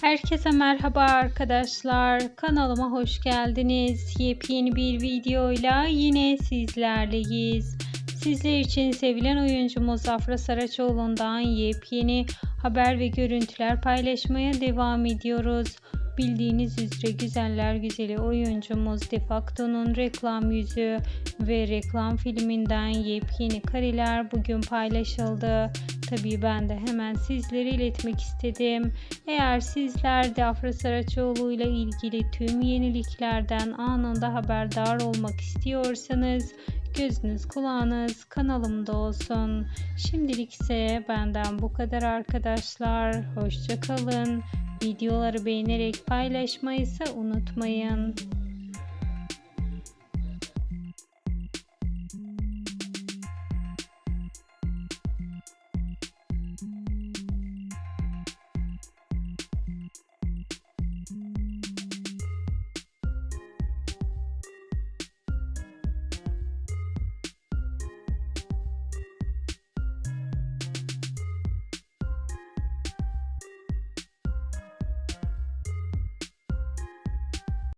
Herkese merhaba arkadaşlar. Kanalıma hoş geldiniz. Yepyeni bir videoyla yine sizlerleyiz. Sizler için sevilen oyuncumuz Afra Saraçoğlu'ndan yepyeni haber ve görüntüler paylaşmaya devam ediyoruz. Bildiğiniz üzere güzeller güzeli oyuncumuz Defacto'nun reklam yüzü ve reklam filminden yepyeni kareler bugün paylaşıldı. Tabii ben de hemen sizlere iletmek istedim. Eğer sizler de Afra Saraçoğlu ile ilgili tüm yeniliklerden anında haberdar olmak istiyorsanız gözünüz kulağınız kanalımda olsun. Şimdilik ise benden bu kadar arkadaşlar. Hoşça kalın. Videoları beğenerek paylaşmayı ise unutmayın.